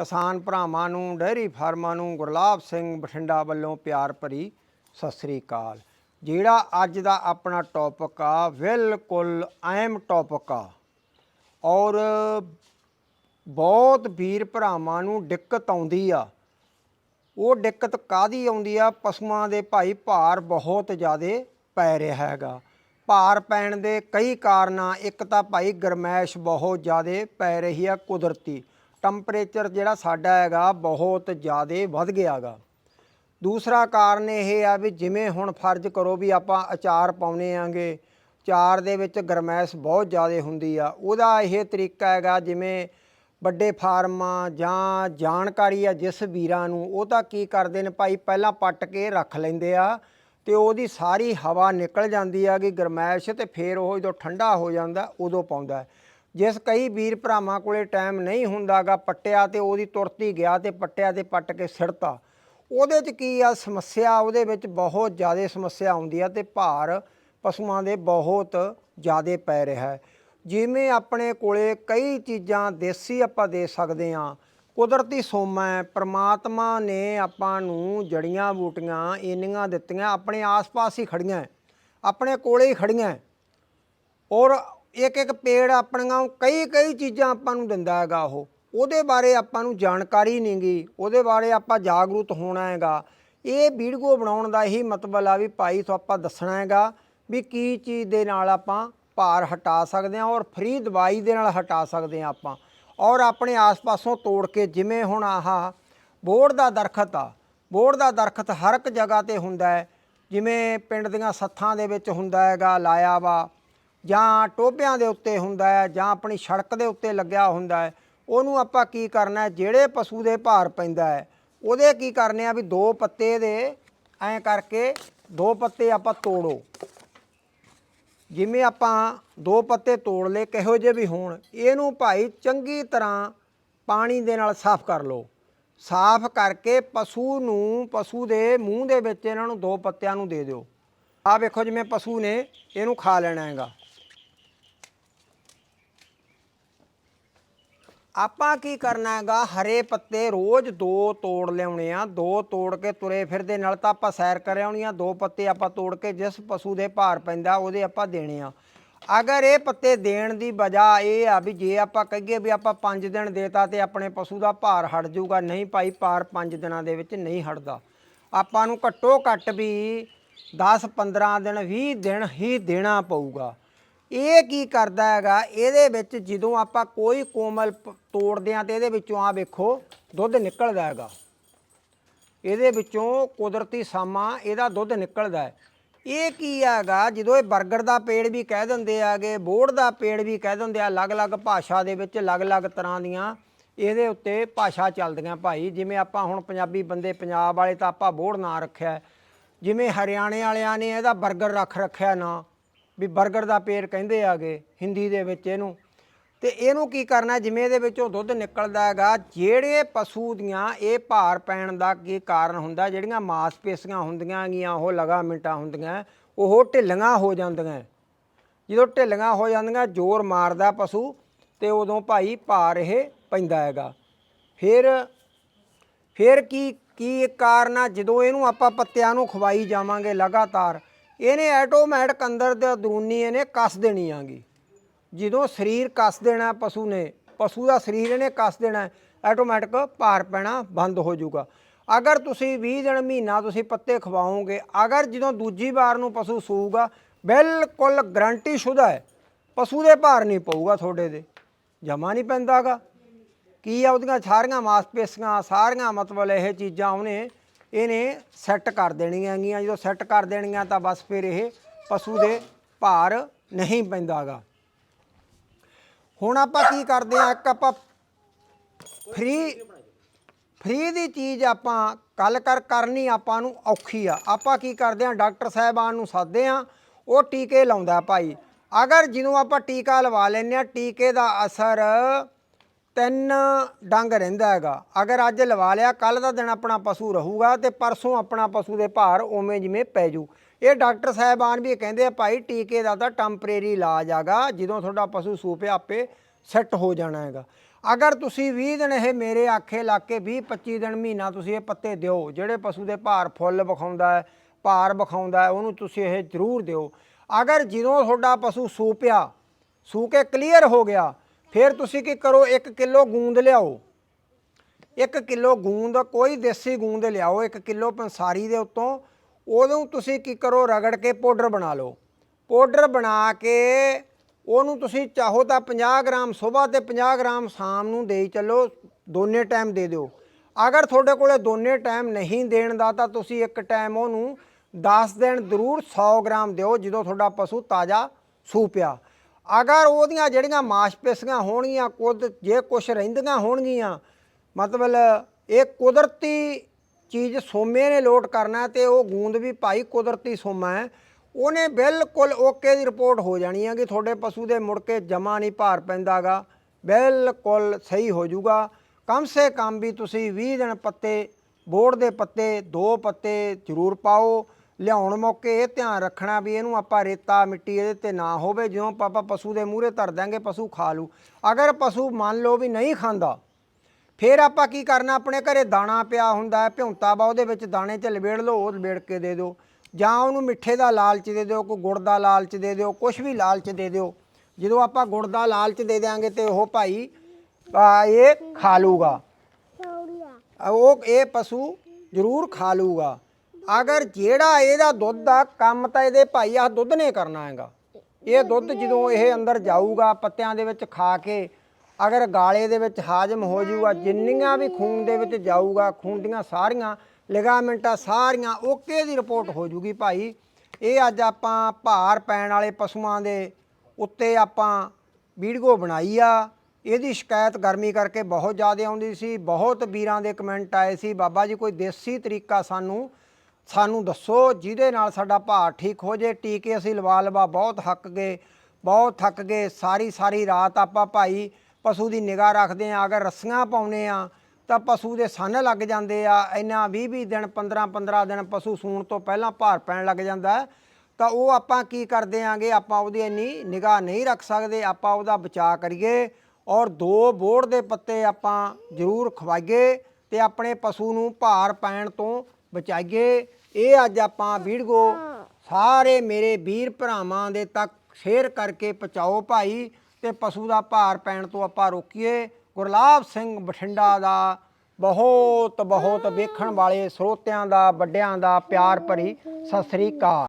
ਕਿਸਾਨ ਭਰਾਵਾਂ ਨੂੰ ਡੈਰੀ ਫਾਰਮਾਂ ਨੂੰ ਗੁਰਲਾਬ ਸਿੰਘ ਬਠਿੰਡਾ ਵੱਲੋਂ ਪਿਆਰ ਭਰੀ ਸਤਿ ਸ੍ਰੀ ਅਕਾਲ। ਜਿਹੜਾ ਅੱਜ ਦਾ ਆਪਣਾ ਟੌਪਿਕ ਆ, ਬਿਲਕੁਲ ਅਹਿਮ ਟੌਪਿਕ ਆ। ਔਰ ਬਹੁਤ ਵੀਰ ਭਰਾਵਾਂ ਨੂੰ ਦਿੱਕਤ ਆਉਂਦੀ ਆ। ਉਹ ਦਿੱਕਤ ਕਾਦੀ ਆਉਂਦੀ ਆ? ਪਸ਼ੂਆਂ ਦੇ ਭਾਈ ਭਾਰ ਬਹੁਤ ਜ਼ਿਆਦੇ ਪੈ ਰਿਹਾ ਹੈਗਾ। ਭਾਰ ਪੈਣ ਦੇ ਕਈ ਕਾਰਨ, ਇੱਕ ਤਾਂ ਭਾਈ ਗਰਮੈਸ਼ ਬਹੁਤ ਜ਼ਿਆਦੇ ਪੈ ਰਹੀ ਆ ਕੁਦਰਤੀ। ਟੈਂਪਰੇਚਰ ਜਿਹੜਾ ਸਾਡਾ ਹੈਗਾ ਬਹੁਤ ਜ਼ਿਆਦਾ ਵੱਧ ਗਿਆਗਾ। ਦੂਸਰਾ ਕਾਰਨ ਇਹ ਆ ਵੀ ਜਿਵੇਂ ਹੁਣ ਫਰਜ਼ ਕਰੋ ਵੀ ਆਪਾਂ ਅਚਾਰ ਪਾਉਨੇ ਆਂਗੇ, ਅਚਾਰ ਦੇ ਵਿੱਚ ਗਰਮੈਸ਼ ਬਹੁਤ ਜ਼ਿਆਦਾ ਹੁੰਦੀ ਆ। ਉਹਦਾ ਇਹ ਤਰੀਕਾ ਹੈਗਾ ਜਿਵੇਂ ਵੱਡੇ ਫਾਰਮਾਂ ਜਾਂ ਜਾਣਕਾਰੀ ਆ ਜਿਸ ਵੀਰਾਂ ਨੂੰ, ਉਹ ਤਾਂ ਕੀ ਕਰਦੇ ਨੇ ਭਾਈ ਪਹਿਲਾਂ ਪੱਟ ਕੇ ਰੱਖ ਲੈਂਦੇ ਆ ਤੇ ਉਹਦੀ ਸਾਰੀ ਹਵਾ ਨਿਕਲ ਜਾਂਦੀ ਆ ਕਿ ਗਰਮੈਸ਼ ਤੇ ਫਿਰ ਉਹ ਜਦੋਂ ਠੰਡਾ ਹੋ ਜਾਂਦਾ ਉਦੋਂ ਪਾਉਂਦਾ। ਜਿਸ ਕਈ ਵੀਰ ਭਰਾਵਾਂ ਕੋਲੇ ਟਾਈਮ ਨਹੀਂ ਹੁੰਦਾਗਾ ਪੱਟਿਆ ਤੇ ਉਹਦੀ ਤੁਰਤੀ ਗਿਆ ਤੇ ਪੱਟਿਆ ਤੇ ਪੱਟ ਕੇ ਸਿੜਤਾ। ਉਹਦੇ 'ਚ ਕੀ ਆ ਸਮੱਸਿਆ? ਉਹਦੇ ਵਿੱਚ ਬਹੁਤ ਜ਼ਿਆਦਾ ਸਮੱਸਿਆ ਆਉਂਦੀ ਆ ਤੇ ਭਾਰ ਪਸ਼ੂਆਂ ਦੇ ਬਹੁਤ ਜ਼ਿਆਦਾ ਪੈ ਰਿਹਾ ਹੈ। ਜਿਵੇਂ ਆਪਣੇ ਕੋਲੇ ਕਈ ਚੀਜ਼ਾਂ ਦੇਸੀ ਆਪਾਂ ਦੇ ਸਕਦੇ ਆ। ਕੁਦਰਤੀ ਸੋਮਾ ਹੈ, ਪ੍ਰਮਾਤਮਾ ਨੇ ਆਪਾਂ ਨੂੰ ਜੜੀਆਂ ਬੂਟੀਆਂ ਇੰਨੀਆਂ ਦਿੱਤੀਆਂ, ਆਪਣੇ ਆਸ-ਪਾਸ ਹੀ ਖੜੀਆਂ ਆਪਣੇ ਕੋਲੇ ਹੀ ਖੜੀਆਂ ਔਰ ਇੱਕ ਇੱਕ ਪੇੜ ਆਪਣੀਆਂ, ਕਈ ਕਈ ਚੀਜ਼ਾਂ ਆਪਾਂ ਨੂੰ ਦਿੰਦਾ ਹੈਗਾ ਉਹ। ਉਹਦੇ ਬਾਰੇ ਆਪਾਂ ਨੂੰ ਜਾਣਕਾਰੀ ਨਹੀਂ ਗੀ। ਉਹਦੇ ਬਾਰੇ ਆਪਾਂ ਜਾਗਰੂਕ ਹੋਣਾ ਹੈਗਾ। ਇਹ ਵੀਡੀਓ ਬਣਾਉਣ ਦਾ ਇਹੀ ਮਤਲਬ ਆ ਵੀ ਭਾਈ ਤੋਂ ਆਪਾਂ ਦੱਸਣਾ ਹੈਗਾ ਵੀ ਕੀ ਚੀਜ਼ ਦੇ ਨਾਲ ਆਪਾਂ ਭਾਰ ਹਟਾ ਸਕਦੇ ਹਾਂ ਔਰ ਫ੍ਰੀ ਦਵਾਈ ਦੇ ਨਾਲ ਹਟਾ ਸਕਦੇ ਹਾਂ ਆਪਾਂ। ਔਰ ਆਪਣੇ ਆਸ-ਪਾਸੋਂ ਤੋੜ ਕੇ ਜਿਵੇਂ ਹੁਣ ਆਹ ਬੋੜ ਦਾ ਦਰਖਤ ਆ। ਬੋੜ ਦਾ ਦਰਖਤ ਹਰ ਇੱਕ ਜਗ੍ਹਾ ਤੇ ਹੁੰਦਾ ਹੈ। ਜਿਵੇਂ ਪਿੰਡ ਦੀਆਂ ਸੱਥਾਂ ਦੇ ਵਿੱਚ ਹੁੰਦਾ ਹੈਗਾ, ਲਾਇਆ ਵਾ। ਜਾਂ ਟੋਭਿਆਂ ਦੇ ਉੱਤੇ ਹੁੰਦਾ ਹੈ, ਜਾਂ ਆਪਣੀ ਸੜਕ ਦੇ ਉੱਤੇ ਲੱਗਿਆ ਹੁੰਦਾ ਹੈ, ਉਹਨੂੰ ਆਪਾਂ ਕੀ ਕਰਨਾ ਹੈ, ਜਿਹੜੇ ਪਸ਼ੂ ਦੇ ਭਾਰ ਪੈਂਦਾ ਹੈ, ਉਹਦੇ ਕੀ ਕਰਨੇ ਆ ਵੀ ਦੋ ਪੱਤੇ ਦੇ ਐਂ ਕਰਕੇ ਦੋ ਪੱਤੇ ਆਪਾਂ ਤੋੜੋ। ਜਿਵੇਂ ਆਪਾਂ ਦੋ ਪੱਤੇ ਤੋੜ ਲਏ, ਕਿਹੋ ਜਿਹੇ ਵੀ ਹੋਣ, ਇਹਨੂੰ ਭਾਈ ਚੰਗੀ ਤਰ੍ਹਾਂ ਪਾਣੀ ਦੇ ਨਾਲ ਸਾਫ਼ ਕਰ ਲਓ। ਸਾਫ਼ ਕਰਕੇ ਪਸ਼ੂ ਨੂੰ, ਪਸ਼ੂ ਦੇ ਮੂੰਹ ਦੇ ਵਿੱਚ ਇਹਨਾਂ ਨੂੰ ਦੋ ਪੱਤਿਆਂ ਨੂੰ ਦੇ ਦਿਓ। ਆਹ ਵੇਖੋ ਜਿਵੇਂ ਪਸ਼ੂ ਨੇ ਇਹਨੂੰ ਖਾ ਲੈਣਾ ਹੈਗਾ। ਆਪਾਂ ਕੀ ਕਰਨਾ ਹੈਗਾ? ਹਰੇ ਪੱਤੇ ਰੋਜ਼ ਦੋ ਤੋੜ ਲਿਆਉਣੇ ਆ। ਦੋ ਤੋੜ ਕੇ ਤੁਰੇ ਫਿਰਦੇ, ਨਾਲ ਤਾਂ ਆਪਾਂ ਸੈਰ ਕਰ ਆਉਣੀ ਆ। ਦੋ ਪੱਤੇ ਆਪਾਂ ਤੋੜ ਕੇ ਜਿਸ ਪਸ਼ੂ ਦੇ ਭਾਰ ਪੈਂਦਾ, ਉਹਦੇ ਆਪਾਂ ਦੇਣੇ ਆ। ਅਗਰ ਇਹ ਪੱਤੇ ਦੇਣ ਦੀ ਵਜ੍ਹਾ ਇਹ ਆ ਵੀ ਜੇ ਆਪਾਂ ਕਹੀਏ ਵੀ ਆਪਾਂ 5 ਦਿਨ ਦੇਤਾ ਤੇ ਆਪਣੇ ਪਸ਼ੂ ਦਾ ਭਾਰ ਹਟ ਜਾਊਗਾ, ਨਹੀਂ ਭਾਈ, ਭਾਰ 5 ਦਿਨਾਂ ਦੇ ਵਿੱਚ ਨਹੀਂ ਹਟਦਾ। ਆਪਾਂ ਨੂੰ ਘੱਟੋ ਘੱਟ ਵੀ 10 15 ਦਿਨ 20 ਦਿਨ ਹੀ ਦੇਣਾ ਪਊਗਾ। ਇਹ ਕੀ ਕਰਦਾ ਹੈਗਾ? ਇਹਦੇ ਵਿੱਚ ਜਦੋਂ ਆਪਾਂ ਕੋਈ ਕੋਮਲ ਪ- ਤੋੜਦੇ ਆ ਤੇ ਇਹਦੇ ਵਿੱਚੋਂ ਆ ਵੇਖੋ, ਦੁੱਧ ਨਿਕਲਦਾ ਹੈਗਾ। ਇਹਦੇ ਵਿੱਚੋਂ ਕੁਦਰਤੀ ਸਾਮਾ, ਇਹਦਾ ਦੁੱਧ ਨਿਕਲਦਾ ਹੈ। ਇਹ ਕੀ ਹੈਗਾ? ਜਦੋਂ ਇਹ 버ਗਰ ਦਾ ਪੇੜ ਵੀ ਕਹਿ ਦਿੰਦੇ ਆਗੇ ਬੋੜ ਦਾ ਪੇੜ ਵੀ ਕਹਿ ਦਿੰਦੇ ਆ, ਅਲੱਗ-ਅਲੱਗ ਭਾਸ਼ਾ ਦੇ ਵਿੱਚ ਅਲੱਗ-ਅਲੱਗ ਤਰ੍ਹਾਂ ਦੀਆਂ ਇਹਦੇ ਉੱਤੇ ਭਾਸ਼ਾ ਚੱਲਦੀਆਂ ਭਾਈ। ਜਿਵੇਂ ਆਪਾਂ ਹੁਣ ਪੰਜਾਬੀ ਬੰਦੇ, ਪੰਜਾਬ ਵਾਲੇ ਤਾਂ ਆਪਾਂ ਬੋੜ ਨਾਂ ਰੱਖਿਆ। ਜਿਵੇਂ ਹਰਿਆਣੇ ਵਾਲਿਆਂ ਨੇ ਇਹਦਾ 버ਗਰ ਰੱਖ ਰੱਖਿਆ ਨਾਂ। ਵੀ 버ਗਰ ਦਾ ਪੇੜ ਕਹਿੰਦੇ ਆਗੇ, ਹਿੰਦੀ ਦੇ ਵਿੱਚ ਇਹਨੂੰ। ਤੇ ਇਹਨੂੰ ਕੀ ਕਰਨਾ, ਜਿਵੇਂ ਇਹਦੇ ਵਿੱਚੋਂ ਦੁੱਧ ਨਿਕਲਦਾ ਹੈਗਾ, ਜਿਹੜੇ ਪਸ਼ੂ ਦੀਆਂ ਇਹ ਭਾਰ ਪੈਣ ਦਾ ਕੀ ਕਾਰਨ ਹੁੰਦਾ, ਜਿਹੜੀਆਂ ਮਾਸਪੇਸ਼ੀਆਂ ਹੁੰਦੀਆਂ ਗੀਆਂ, ਉਹ ਲਗਾਮਿੰਟਾਂ ਹੁੰਦੀਆਂ, ਉਹ ਢਿੱਲੀਆਂ ਹੋ ਜਾਂਦੀਆਂ। ਜਦੋਂ ਢਿੱਲੀਆਂ ਹੋ ਜਾਂਦੀਆਂ, ਜ਼ੋਰ ਮਾਰਦਾ ਪਸ਼ੂ, ਤੇ ਉਦੋਂ ਭਾਈ ਭਾਰ ਇਹ ਪੈਂਦਾ ਹੈਗਾ। ਫਿਰ ਫਿਰ ਕੀ ਕੀ ਕਾਰਨ ਆ? ਜਦੋਂ ਇਹਨੂੰ ਆਪਾਂ ਪੱਤਿਆਂ ਨੂੰ ਖਵਾਈ ਜਾਵਾਂਗੇ ਲਗਾਤਾਰ ਇਹਨੇ ਆਟੋਮੈਟਿਕ ਅੰਦਰ ਦੇ ਅੰਦਰੂਨੀ ਇਹਨੇ ਕੱਸ ਦੇਣੀ ਆਗੀ। ਜਦੋਂ ਸਰੀਰ ਕੱਸ ਦੇਣਾ ਪਸ਼ੂ ਨੇ, ਪਸ਼ੂ ਦਾ ਸਰੀਰ ਇਹਨੇ ਕੱਸ ਦੇਣਾ ਆਟੋਮੈਟਿਕ ਭਾਰ ਪੈਣਾ ਬੰਦ ਹੋ ਜਾਊਗਾ। ਅਗਰ ਤੁਸੀਂ 20 ਦਿਨ ਮਹੀਨਾ ਤੁਸੀਂ ਪੱਤੇ ਖਵਾਓਗੇ, ਅਗਰ ਜਦੋਂ ਦੂਜੀ ਵਾਰ ਨੂੰ ਪਸ਼ੂ ਸੂਗਾ ਬਿਲਕੁਲ ਗਰੰਟੀ ਸ਼ੁਦਾ ਹੈ, ਪਸ਼ੂ ਦੇ ਭਾਰ ਨਹੀਂ ਪਊਗਾ ਤੁਹਾਡੇ ਦੇ ਜਮਾ ਨਹੀਂ ਪੈਂਦਾਗਾ। ਕੀ ਆ ਉਹਦੀਆਂ ਸਾਰੀਆਂ ਮਾਸਪੇਸ਼ੀਆਂ, ਸਾਰੀਆਂ ਮਤਲਬ ਇਹ ਚੀਜ਼ਾਂ ਉਹਨੇ ਇਹਨੇ ਸੈੱਟ ਕਰ ਦੇਣੀਆਂ ਹੈਗੀਆਂ। ਜਦੋਂ ਸੈੱਟ ਕਰ ਦੇਣੀਆਂ ਤਾਂ ਬਸ ਫਿਰ ਇਹ ਪਸ਼ੂ ਦੇ ਭਾਰ ਨਹੀਂ ਪੈਂਦਾਗਾ। ਹੁਣ ਆਪਾਂ ਕੀ ਕਰਦੇ ਆ ਇੱਕ ਆਪਾਂ ਫ੍ਰੀ ਫ੍ਰੀ ਦੀ ਚੀਜ਼ ਆਪਾਂ ਕੱਲ ਕਰ, ਕਰਨੀ ਆਪਾਂ ਨੂੰ ਔਖੀ ਆ। ਆਪਾਂ ਕੀ ਕਰਦੇ ਆ ਡਾਕਟਰ ਸਾਹਿਬਾਨ ਨੂੰ ਸਾਦੇ ਆ ਉਹ ਟੀਕੇ ਲਾਉਂਦਾ ਭਾਈ। ਅਗਰ ਜਿਹਨੂੰ ਆਪਾਂ ਟੀਕਾ ਲਵਾ ਲੈਂਦੇ ਆ ਟੀਕੇ ਦਾ ਅਸਰ ਤਿੰਨ ਡੰਗ ਰਹਿੰਦਾ ਹੈਗਾ। ਅਗਰ ਅੱਜ ਲਵਾ ਲਿਆ ਕੱਲ ਦਾ ਦਿਨ ਆਪਣਾ ਪਸ਼ੂ ਰਹੂਗਾ ਤੇ ਪਰਸੋਂ ਆਪਣਾ ਪਸ਼ੂ ਦੇ ਭਾਰ ਉਵੇਂ ਜਿਵੇਂ ਪੈ ਜੂ। ਇਹ ਡਾਕਟਰ ਸਾਹਿਬਾਨ ਵੀ ਕਹਿੰਦੇ ਆ, ਭਾਈ ਟੀਕੇ ਦਾ ਤਾਂ ਟੈਂਪਰੇਰੀ ਇਲਾਜ ਆਗਾ ਜਦੋਂ ਤੁਹਾਡਾ ਪਸ਼ੂ ਸੂਪਿਆ ਆਪੇ ਸੈੱਟ ਹੋ ਜਾਣਾ ਹੈਗਾ। ਅਗਰ ਤੁਸੀਂ 20 ਦਿਨ ਇਹ ਮੇਰੇ ਆਖੇ ਲਾ ਕੇ 20 25 ਦਿਨ ਮਹੀਨਾ ਤੁਸੀਂ ਇਹ ਪੱਤੇ ਦਿਓ, ਜਿਹੜੇ ਪਸ਼ੂ ਦੇ ਭਾਰ ਫੁੱਲ ਵਿਖਾਉਂਦਾ ਹੈ, ਭਾਰ ਵਿਖਾਉਂਦਾ ਹੈ, ਉਹਨੂੰ ਤੁਸੀਂ ਇਹ ਜ਼ਰੂਰ ਦਿਓ। ਅਗਰ ਜਦੋਂ ਤੁਹਾਡਾ ਪਸ਼ੂ ਸੂ ਪਿਆ ਸੂ ਕੇ ਕਲੀਅਰ ਹੋ ਗਿਆ ਫਿਰ ਤੁਸੀਂ ਕੀ ਕਰੋ 1 ਕਿਲੋ ਗੂੰਦ ਲਿਆਓ। 1 ਕਿਲੋ ਗੂੰਦ, ਕੋਈ ਦੇਸੀ ਗੂੰਦ ਲਿਆਓ 1 ਕਿਲੋ ਪੰਸਾਰੀ ਦੇ ਉੱਤੋਂ। ਉਦੋਂ ਤੁਸੀਂ ਕੀ ਕਰੋ, ਰਗੜ ਕੇ ਪਾਊਡਰ ਬਣਾ ਲਓ। ਪਾਊਡਰ ਬਣਾ ਕੇ ਉਹਨੂੰ ਤੁਸੀਂ ਚਾਹੋ ਤਾਂ 50 ਗ੍ਰਾਮ, ਸਵੇਰ ਤੇ 50 ਗ੍ਰਾਮ ਸ਼ਾਮ ਨੂੰ ਦੇਈ ਚੱਲੋ, ਦੋਨੇ ਟਾਈਮ ਦੇ ਦਿਓ। ਅਗਰ ਤੁਹਾਡੇ ਕੋਲੇ ਦੋਨੇ ਟਾਈਮ ਨਹੀਂ ਦੇਣ ਦਾ, ਤਾਂ ਤੁਸੀਂ ਇੱਕ ਟਾਈਮ ਉਹਨੂੰ 10 ਦਿਨ ਜ਼ਰੂਰ 100 ਗ੍ਰਾਮ ਦਿਓ, ਜਦੋਂ ਤੁਹਾਡਾ ਪਸ਼ੂ ਤਾਜ਼ਾ ਸੂ ਪਿਆ। ਅਗਰ ਉਹਦੀਆਂ ਜਿਹੜੀਆਂ ਮਾਸਪੇਸ਼ੀਆਂ ਹੋਣਗੀਆਂ, ਕੁਦ ਜੇ ਕੁਝ ਰਹਿੰਦੀਆਂ ਹੋਣਗੀਆਂ, ਮਤਲਬ ਇਹ ਕੁਦਰਤੀ ਚੀਜ਼ ਸੋਮੇ ਨੇ ਲੋਟ ਕਰਨਾ ਤੇ ਉਹ ਗੂੰਦ ਵੀ ਭਾਈ ਕੁਦਰਤੀ ਸੋਮਾ ਹੈ, ਉਹਨੇ ਬਿਲਕੁਲ ਓਕੇ ਦੀ ਰਿਪੋਰਟ ਹੋ ਜਾਣੀ ਹੈ ਕਿ ਤੁਹਾਡੇ ਪਸ਼ੂ ਦੇ ਮੁੜ ਕੇ ਜਮਾ ਨਹੀਂ ਭਾਰ ਪੈਂਦਾਗਾ, ਬਿਲਕੁਲ ਸਹੀ ਹੋ ਜਾਊਗਾ। ਕਮ ਸੇ ਕਮ ਵੀ ਤੁਸੀਂ 20 ਦਿਨ ਪੱਤੇ, ਬੋੜ ਦੇ ਪੱਤੇ, ਦੋ ਪੱਤੇ ਜ਼ਰੂਰ ਪਾਓ। ਲਿਆਉਣ ਮੌਕੇ ਇਹ ਧਿਆਨ ਰੱਖਣਾ ਵੀ ਇਹਨੂੰ ਆਪਾਂ ਰੇਤਾ ਮਿੱਟੀ ਇਹਦੇ ਤੇ ਨਾ ਹੋਵੇ ਜਿਉਂ ਆਪਾਂ ਪਸ਼ੂ ਦੇ ਮੂਹਰੇ ਧਰ ਦਾਂਗੇ ਪਸ਼ੂ ਖਾ ਲੂ। ਅਗਰ ਪਸ਼ੂ ਮੰਨ ਲਓ ਵੀ ਨਹੀਂ ਖਾਂਦਾ ਫਿਰ ਆਪਾਂ ਕੀ ਕਰਨਾ ਆਪਣੇ ਘਰੇ ਦਾਣਾ ਪਿਆ ਹੁੰਦਾ ਹੈ ਭਿਉਂਤਾ ਵਾ ਉਹਦੇ ਵਿੱਚ ਦਾਣੇ 'ਚ ਲਵੇੜ ਲਓ ਉਹ ਲਵੇੜ ਕੇ ਦੇ ਦਿਓ। ਜਾਂ ਉਹਨੂੰ ਮਿੱਠੇ ਦਾ ਲਾਲਚ ਦੇ ਦਿਓ ਕੋਈ ਗੁੜ ਦਾ ਲਾਲਚ ਦੇ ਦਿਓ ਕੁਝ ਵੀ ਲਾਲਚ ਦੇ ਦਿਓ। ਜਦੋਂ ਆਪਾਂ ਗੁੜ ਦਾ ਲਾਲਚ ਦੇ ਦਿਆਂਗੇ ਤੇ ਉਹ ਭਾਈ ਆ, ਇਹ ਖਾ ਲੂਗਾ। ਉਹ ਇਹ ਪਸ਼ੂ ਜ਼ਰੂਰ ਖਾ ਲੂਗਾ। ਅਗਰ ਜਿਹੜਾ ਇਹਦਾ ਦੁੱਧ ਆ, ਕੰਮ ਤਾਂ ਇਹਦੇ ਭਾਈ ਆ ਦੁੱਧ ਨੇ ਕਰਨਾ ਹੈਗਾ। ਇਹ ਦੁੱਧ ਜਦੋਂ ਇਹ ਅੰਦਰ ਜਾਊਗਾ, ਪੱਤਿਆਂ ਦੇ ਵਿੱਚ ਖਾ ਕੇ, ਅਗਰ ਗਾਲੇ ਦੇ ਵਿੱਚ ਹਾਜ਼ਮ ਹੋ ਜਾਊਗਾ, ਜਿੰਨੀਆਂ ਵੀ ਖੂਨ ਦੇ ਵਿੱਚ ਜਾਊਗਾ, ਖੂਨ ਦੀਆਂ ਸਾਰੀਆਂ ਲਿਗਾਮੈਂਟਾਂ ਸਾਰੀਆਂ ਓਕੇ ਦੀ ਰਿਪੋਰਟ ਹੋ ਜੂਗੀ ਭਾਈ। ਇਹ ਅੱਜ ਆਪਾਂ ਭਾਰ ਪੈਣ ਵਾਲੇ ਪਸ਼ੂਆਂ ਦੇ ਉੱਤੇ ਆਪਾਂ ਵੀਡੀਓ ਬਣਾਈ ਆ। ਇਹਦੀ ਸ਼ਿਕਾਇਤ ਗਰਮੀ ਕਰਕੇ ਬਹੁਤ ਜ਼ਿਆਦਾ ਆਉਂਦੀ ਸੀ। ਬਹੁਤ ਵੀਰਾਂ ਦੇ ਕਮੈਂਟ ਆਏ ਸੀ, ਬਾਬਾ ਜੀ ਕੋਈ ਦੇਸੀ ਤਰੀਕਾ ਸਾਨੂੰ ਸਾਨੂੰ ਦੱਸੋ, ਜਿਹਦੇ ਨਾਲ ਸਾਡਾ ਭਾਰ ਠੀਕ ਹੋ ਜੇ, ਟੀਕੇ ਅਸੀਂ ਲਵਾ ਲਵਾ ਬਹੁਤ ਹੱਕ ਗਏ, ਬਹੁਤ ਥੱਕ ਗਏ, ਸਾਰੀ ਸਾਰੀ ਰਾਤ ਆਪਾਂ ਭਾਈ ਪਸ਼ੂ ਦੀ ਨਿਗਾਹ ਰੱਖਦੇ ਆ ਅਗਰ ਰੱਸੀਆਂ ਪਾਉਨੇ ਆ ਤਾਂ ਪਸ਼ੂ ਦੇ ਸੰਨ ਲੱਗ ਜਾਂਦੇ ਆ, ਇੰਨਾ 20 20 ਦਿਨ 15 15 ਦਿਨ ਪਸ਼ੂ ਸੂਣ ਤੋਂ ਪਹਿਲਾਂ ਭਾਰ ਪੈਣ ਲੱਗ ਜਾਂਦਾ ਤਾਂ ਉਹ ਆਪਾਂ ਕੀ ਕਰਦੇ ਆਂਗੇ ਆਪਾਂ ਉਹਦੀ ਇੰਨੀ ਨਿਗਾਹ ਨਹੀਂ ਰੱਖ ਸਕਦੇ, ਆਪਾਂ ਉਹਦਾ ਬਚਾਅ ਕਰੀਏ ਔਰ ਦੋ ਬੋੜ ਦੇ ਪੱਤੇ ਆਪਾਂ ਜ਼ਰੂਰ ਖਵਾਈਏ ਤੇ ਆਪਣੇ ਪਸ਼ੂ ਨੂੰ ਭਾਰ ਪੈਣ ਤੋਂ ਬਚਾਈਏ। ਇਹ ਅੱਜ ਆਪਾਂ ਵੀਡੀਓ ਸਾਰੇ ਮੇਰੇ ਵੀਰ ਭਰਾਵਾਂ ਦੇ ਤੱਕ ਸ਼ੇਅਰ ਕਰਕੇ ਪਹੁੰਚਾਓ ਭਾਈ ਤੇ ਪਸ਼ੂ ਦਾ ਭਾਰ ਪੈਣ ਤੋਂ ਆਪਾਂ ਰੋਕੀਏ। ਗੁਰਲਾਬ ਸਿੰਘ ਬਠਿੰਡਾ ਦਾ ਬਹੁਤ ਬਹੁਤ ਵੇਖਣ ਵਾਲੇ ਸਰੋਤਿਆਂ ਦਾ ਵੱਡਿਆਂ ਦਾ ਪਿਆਰ ਭਰੀ ਸਤਿ ਸ੍ਰੀ ਅਕਾਲ।